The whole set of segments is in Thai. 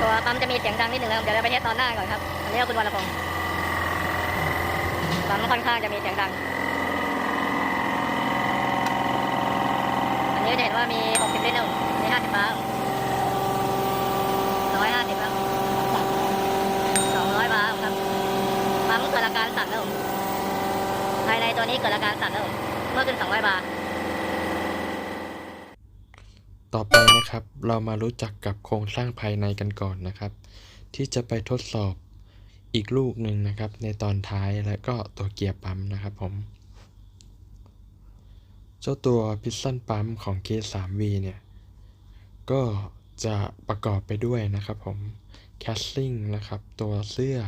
ตัวปั๊มจะมีเสียงดังนิดหนึ่งนะครับเดี๋ยวเราไปเทสตอนหน้าก่อนครับอันนี้ก็คุณวรพงศ์ปั๊มค่อนข้างจะมีเสียงดัง อันนี้จะเห็นว่ามี 60 ลิตรนะผมมี50บาร์150ครับ200บาร์ครับปั๊มเกิดอาการสั่นนะผมภายในตัวนี้เกิดอาการสั่นนะผมเมื่อขึ้น 200 บาร์ ต่อไปนะครับ เรามารู้จักกับโครงสร้างภายในกันก่อนนะครับ ที่จะไปทดสอบอีกลูกหนึ่งนะครับ ในตอนท้ายและก็ตัวเกียร์ปั๊มนะครับผม เจ้าตัวพิสตันปั๊มของ K3V เนี่ย ก็จะประกอบไปด้วยนะครับผมแคสซิ่งนะครับ ตัวเสื้อ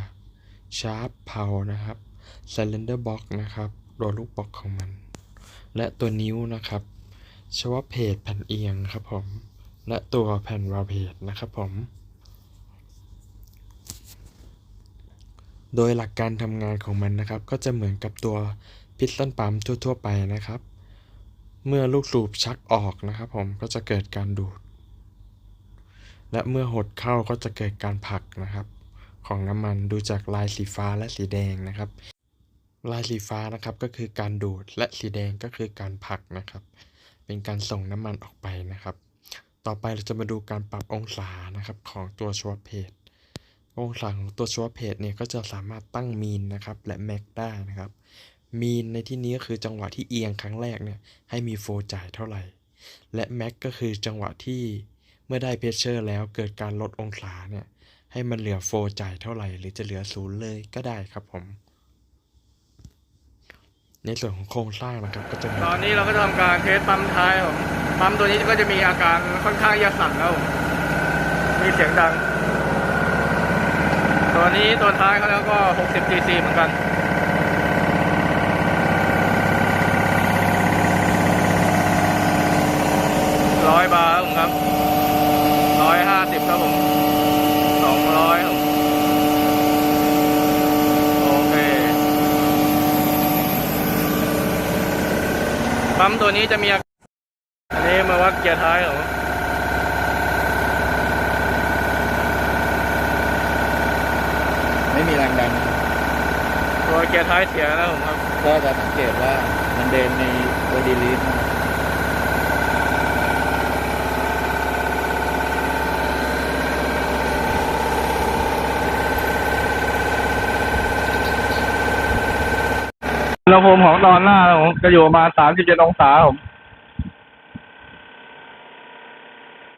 ชาร์ปเพานะครับ Cylinder Box นะครับตัวลูกบล็อกของมัน และตัวนิ้วนะครับ ชวเพจแผ่นเอียงครับผม และตัวแผ่นวาเพจนะครับผม โดยหลักการทำงานของมันนะครับ ก็จะเหมือนกับตัวพิสตันปั๊มทั่ว ๆ ไปนะครับ เมื่อลูกสูบชักออกนะครับผมก็จะเกิดการดูด และเมื่อหดเข้าก็จะเกิดการผลักนะครับ ของน้ำมันดูจากลายสีฟ้าและสีแดงนะครับลายสีฟ้านะครับก็คือการดูดและสีแดงก็คือการผลักนะครับ เป็นการส่งน้ำมันออกไปนะครับ ต่อไปเราจะมาดูการปรับองศานะครับของตัวชัวเพจองศาของตัวชัวเพจเนี่ยก็จะสามารถตั้งมีนนะครับและแม็กได้นะครับมีนในที่นี้ก็คือจังหวะที่เอียงครั้งแรกเนี่ยให้มีโฟจ่ายเท่าไหร่ และแม็กก็คือจังหวะที่เมื่อได้เพชเชอร์แล้วเกิดการลดองศาเนี่ยให้มันเหลือโฟจ่ายเท่าไหร่ หรือจะเหลือศูนย์เลยก็ได้ครับผม ในส่วนของโครงสร้างนะครับก็จะมีตอนนี้เราก็ทำการเทสปั๊มท้ายครับผมปั๊มตัวนี้ก็จะมีอาการค่อนข้างจะสั่นแล้วผมมีเสียงดัง ตัวนี้ตัวท้ายเขาแล้วก็ 60 cc เหมือนกัน ร้อยบาร์ครับร้อยห้าสิบครับผมสองร้อยครับผมโอเค ปั๊มตัวนี้จะมีอาอันนี้มาวัดเกียร์ท้ายเหรอไม่มีแรงดันตัวเกียร์ท้ายเสียแล้วผมครับ ก็จะสังเกตว่ามันเดินในโอดีลิสนะครับ อุณหภูมิของตอนหน้าผมจะอยู่ประมาณ37องศาผม